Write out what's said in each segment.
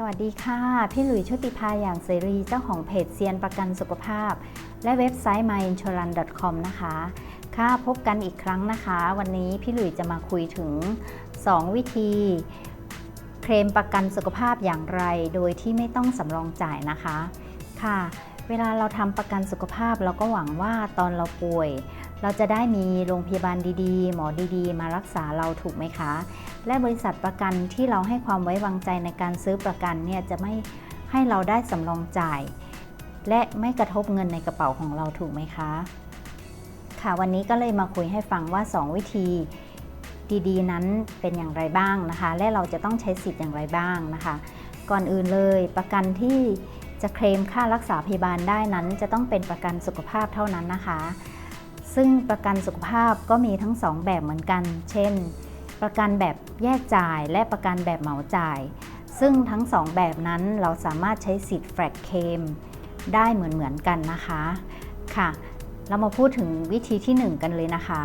สวัสดีค่ะ พี่หลุยชุติภาอย่างเสรีเจ้าของเพจเซียนประกันสุขภาพ และเว็บไซต์ myinsurance.com นะคะ ค่ะพบกันอีกครั้งนะคะ วันนี้พี่หลุยจะมาคุยถึง 2 วิธี เคลมประกันสุขภาพอย่างไร โดยที่ไม่ต้องสำรองจ่ายนะคะ ค่ะ เวลาเราทำประกันสุขภาพเราก็หวังว่าตอนเราป่วย เราจะได้มีโรงพยาบาลดีๆ หมอดีๆ มารักษาเราถูกไหมคะ และบริษัทประกันที่เราให้ความไว้วางใจในการซื้อประกันเนี่ยจะไม่ให้เราได้สำรองจ่าย และไม่กระทบเงินในกระเป๋าของเราถูกไหมคะ ค่ะวันนี้ก็เลยมาคุยให้ฟังว่า 2 วิธีดีๆ นั้นเป็นอย่างไรบ้างนะคะ และเราจะต้องใช้สิทธิ์อย่างไรบ้างนะคะ ก่อนอื่นเลยประกันที่ จะเคลมค่ารักษาพยาบาลได้นั้น จะต้องเป็นประกันสุขภาพเท่านั้นนะคะ ซึ่งประกันสุขภาพก็มีทั้ง 2 แบบเหมือนกัน เช่น ประกันแบบแยกจ่ายและประกันแบบเหมาจ่าย ซึ่งทั้ง 2 แบบนั้นเราสามารถใช้สิทธิ์แฟลกเคมได้เหมือนเหมือนๆกันนะคะค่ะ เรามาพูดถึงวิธีที่ 1 กันเลยนะคะ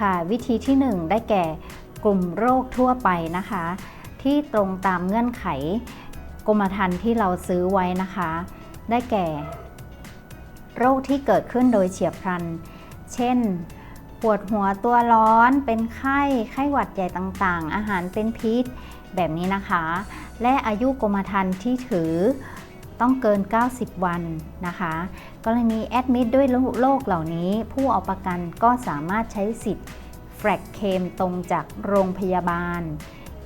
ค่ะ วิธีที่ 1 ได้แก่กลุ่มโรคทั่วไปนะคะ ที่ตรงตามเงื่อนไข กรมธรรม์ที่เราซื้อไว้นะคะ ได้แก่ โรคที่เกิดขึ้นโดยเฉียบพลัน เช่น ปวดหัวตัวร้อน เป็นไข้ ไข้หวัดใหญ่ต่างๆ อาหารเป็นพิษ แบบนี้นะคะ และอายุกรมธรรม์ที่ถือต้องเกิน 90 วันนะคะ กรณีแอดมิดด้วยโรคเหล่านี้ ผู้เอาประกันก็สามารถใช้สิทธิ์แฟลกเคมตรงจากโรงพยาบาล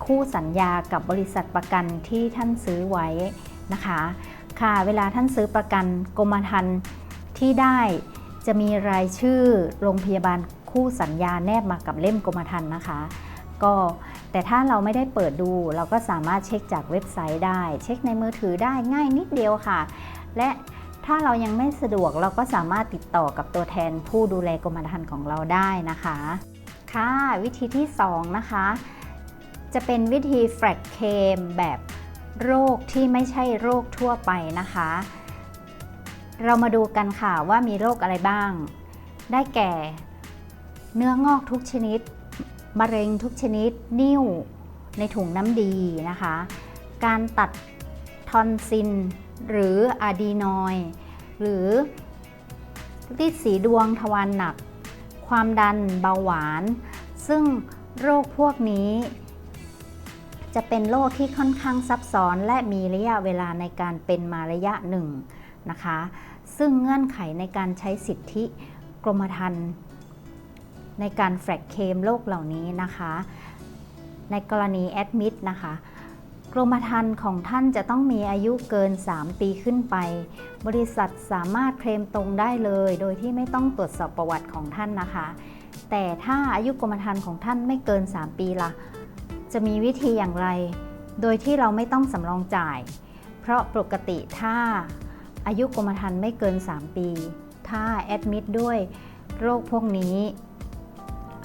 คู่สัญญากับบริษัทประกันที่ท่านซื้อไว้นะคะ ค่ะเวลาท่านซื้อประกันกรมธรรม์ที่ได้จะมีรายชื่อโรงพยาบาลคู่สัญญาแนบมากับเล่มกรมธรรม์นะคะ ก็แต่ถ้าเราไม่ได้เปิดดู เราก็สามารถเช็คจากเว็บไซต์ได้ เช็คในมือถือได้ง่ายนิดเดียวค่ะ และถ้าเรายังไม่สะดวกเราก็สามารถติดต่อกับตัวแทนผู้ดูแลกรมธรรม์ของเราได้นะคะ ค่ะ วิธีที่ 2 นะคะ จะเป็นวิธีแฟลกเคมแบบโรคที่ไม่ใช่โรคทั่วไปนะคะ เรามาดูกันค่ะว่ามีโรคอะไรบ้าง ได้แก่ เนื้องอกทุกชนิด มะเร็งทุกชนิด นิ่วในถุงน้ำดีนะคะ การตัดทอนซิลหรืออะดีนอยหรือลิดสีดวงทวารหนัก ความดันเบาหวาน ซึ่งโรคพวกนี้ จะเป็นโรคที่ค่อนข้างซับซ้อนและมีระยะเวลาในการเป็นมาระยะหนึ่งนะคะ ซึ่งเงื่อนไขในการใช้สิทธิกรมธรรม์ในการแฟกเคมโรคเหล่านี้นะคะ ในกรณีแอดมิดนะคะกรมธรรม์ของท่านจะต้องมีอายุเกิน 3 ปีขึ้นไป บริษัทสามารถเคลมตรงได้เลย โดยที่ไม่ต้องตรวจสอบประวัติของท่านนะคะ แต่ถ้าอายุกรมธรรม์ของท่านไม่เกิน 3 ปีละ่ะ จะมีวิธีอย่างไร โดยที่เราไม่ต้องสำรองจ่าย เพราะปกติถ้าอายุกรมธรรม์ไม่เกิน 3 ปี ถ้าแอดมิดด้วยโรคพวกนี้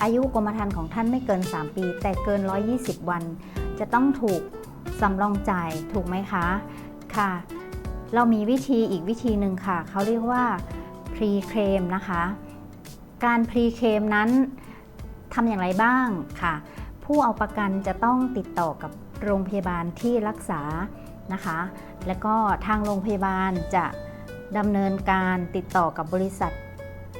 อายุกรมธรรม์ของท่านไม่เกิน 3 ปี แต่เกิน 120 วัน จะต้องถูกสำรองจ่ายถูกไหมคะ ค่ะ เรามีวิธีอีกวิธีหนึ่งค่ะ เขาเรียกว่า pre claim นะคะ การ pre claim นั้นทำอย่างไรบ้างค่ะ ผู้เอาประกันจะต้องติดต่อกับโรงพยาบาลที่รักษานะคะ แล้วก็ทางโรงพยาบาลจะดำเนินการติดต่อกับบริษัท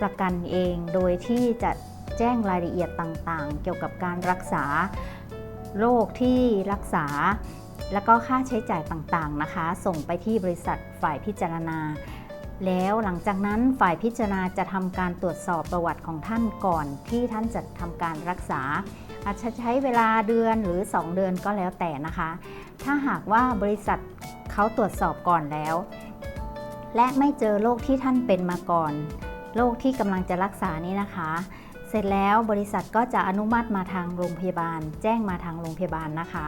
ประกันเอง โดยที่จะแจ้งรายละเอียดต่างๆ เกี่ยวกับการรักษาโรคที่รักษา แล้วก็ค่าใช้จ่ายต่างๆนะคะ ส่งไปที่บริษัทฝ่ายพิจารณา แล้วหลังจากนั้นฝ่ายพิจารณาจะทำการตรวจสอบประวัติของท่านก่อนที่ท่านจะทำการรักษา อาจจะใช้เวลาเดือนหรือ 2 เดือนก็แล้วแต่นะคะ ถ้าหากว่าบริษัทเขาตรวจสอบก่อนแล้ว และไม่เจอโรคที่ท่านเป็นมาก่อนโรคที่กำลังจะรักษานี้นะคะ เสร็จแล้วบริษัทก็จะอนุมัติมาทางโรงพยาบาล แจ้งมาทางโรงพยาบาลนะคะ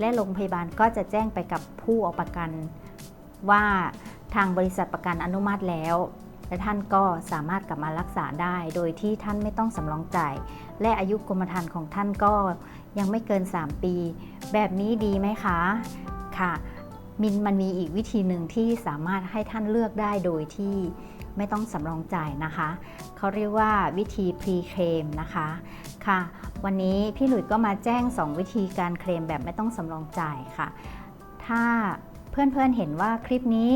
และโรงพยาบาลก็จะแจ้งไปกับผู้เอาประกัน ว่าทางบริษัทประกันอนุมัติแล้ว และท่านก็สามารถกลับมารักษาได้ โดยที่ท่านไม่ต้องสำรองจ่าย และอายุกรมธรรม์ของท่านก็ยังไม่เกิน 3 ปี แบบนี้ดีไหมคะ ค่ะมินมันมีอีกวิธีหนึ่งที่สามารถให้ท่านเลือกได้โดยที่ไม่ต้องสำรองจ่ายนะคะ เขาเรียกว่าวิธี pre claim นะคะ ค่ะ วันนี้พี่หลุยส์ก็มาแจ้ง 2 วิธีการเคลมแบบไม่ต้องสำรองจ่ายค่ะ ถ้า เพื่อนๆเห็นว่าคลิปนี้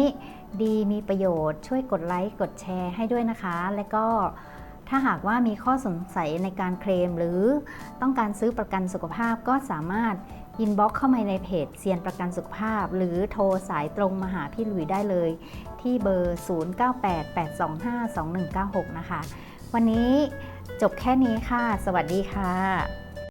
ดีมีประโยชน์ช่วยกดไลค์กดแชร์ให้ด้วยนะคะ และก็ถ้าหากว่ามีข้อสงสัยในการเคลม หรือต้องการซื้อประกันสุขภาพก็สามารถอินบ็อกเข้ามาในเพจเซียนประกันสุขภาพ หรือโทรสายตรงมาหาพี่หลุยได้เลย ที่เบอร์ 0988252196 นะคะ วันนี้จบแค่นี้ค่ะ สวัสดีค่ะ